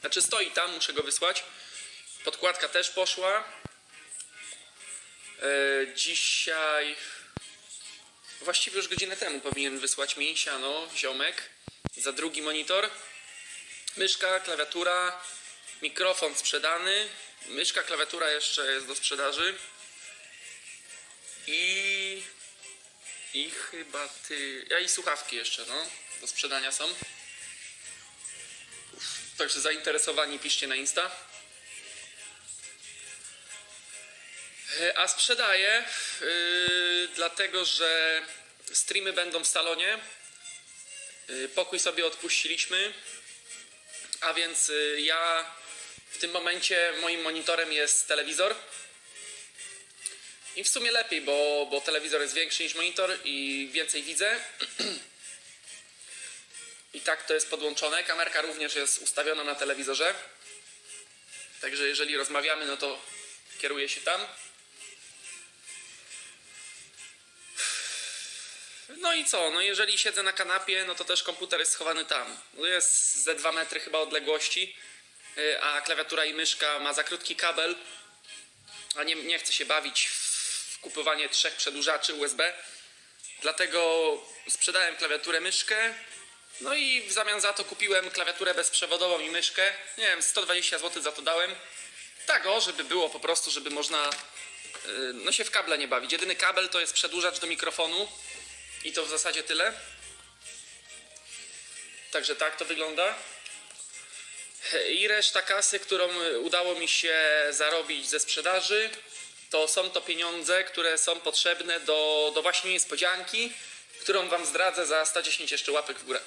Znaczy stoi tam, muszę go wysłać. Podkładka też poszła. E, dzisiaj... Właściwie już godzinę temu powinien wysłać mi siano, ziomek, za drugi monitor. Myszka, klawiatura, mikrofon sprzedany. Myszka, klawiatura jeszcze jest do sprzedaży. I... I chyba ty... Ja i słuchawki jeszcze, no. Do sprzedania są. Także zainteresowani piszcie na Insta. E, A sprzedaję yy, dlatego, że streamy będą w salonie. Yy, pokój sobie odpuściliśmy. A więc yy, ja w tym momencie moim monitorem jest telewizor. I w sumie lepiej, bo, bo telewizor jest większy niż monitor i więcej widzę. Tak to jest podłączone. Kamerka również jest ustawiona na telewizorze. Także jeżeli rozmawiamy, no to kieruje się tam. No i co? No jeżeli siedzę na kanapie, no to też komputer jest schowany tam. No Jest ze 2 metry chyba odległości, y, a klawiatura i myszka ma za krótki kabel, a nie, nie chcę się bawić w kupowanie trzech przedłużaczy USB. Dlatego sprzedałem klawiaturę, myszkę, no i w zamian za to kupiłem klawiaturę bezprzewodową i myszkę. Nie wiem, 120 zł za to dałem. Tak o, żeby było po prostu, żeby można yy, no się w kable nie bawić. Jedyny kabel to jest przedłużacz do mikrofonu i to w zasadzie tyle. Także tak to wygląda. I reszta kasy, którą udało mi się zarobić ze sprzedaży, to są to pieniądze, które są potrzebne do, do właśnie niespodzianki, którą Wam zdradzę za 110 jeszcze łapek w górę.